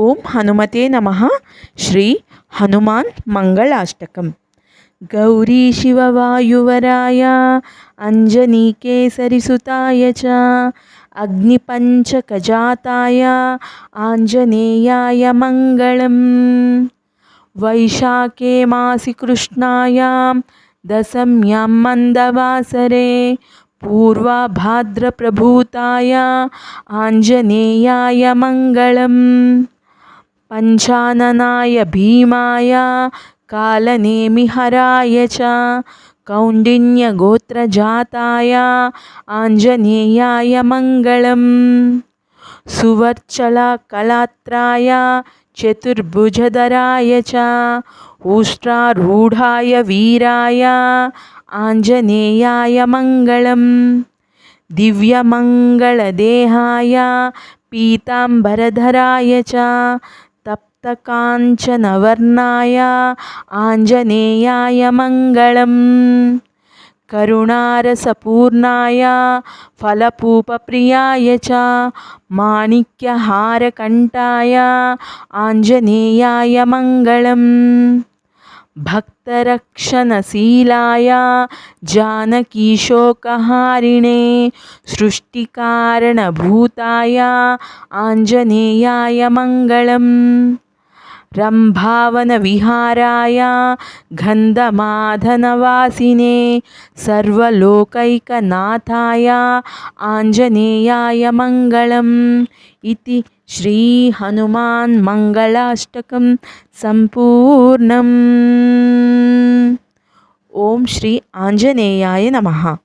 ॐ हनुमते नमः। श्री हनुमान् मङ्गलाष्टकं गौरीशिववायुवराय अञ्जनीकेसरिसुताय च अग्निपञ्चकजाताय आञ्जनेयाय मङ्गलम् वैशाखे मासि कृष्णायां दशम्यां मन्दवासरे पूर्वाभाद्रप्रभूताय आञ्जनेयाय मङ्गलम् మంగళం పంచాననాయ భీమాయ కాలనేమిహరాయ చ. కౌండిన్యగోత్రజాతాయ ఆంజనేయాయ మంగళం. సువర్చలకళాత్రాయ చతుర్భుజధరాయ చ. ఉష్ట్రారూఢాయ వీరాయ ఆంజనేయాయ మంగళం. దివ్యమంగళదేహాయ పీతాంబరధరాయ చ ఆంజనేయాయ మంగళం. కరుణారసపూర్ణాయ ఫలపూపప్రియాయ చ మాణిక్యహారకంఠాయ ఆంజనేయాయ మంగళం. భక్తరక్షణశీలాయ జానకీశోకహారిణే సృష్టికారణభూతాయ ఆంజనేయాయ మంగళం. రంభావనవిహారాయ గంధమాధనవాసినే సర్వలోకైకనాథాయ ఆంజనేయాయ మంగళం ఇది శ్రీ హనుమాన్ మంగళాష్టకం సంపూర్ణం. ఓం శ్రీ ఆంజనేయాయ నమః.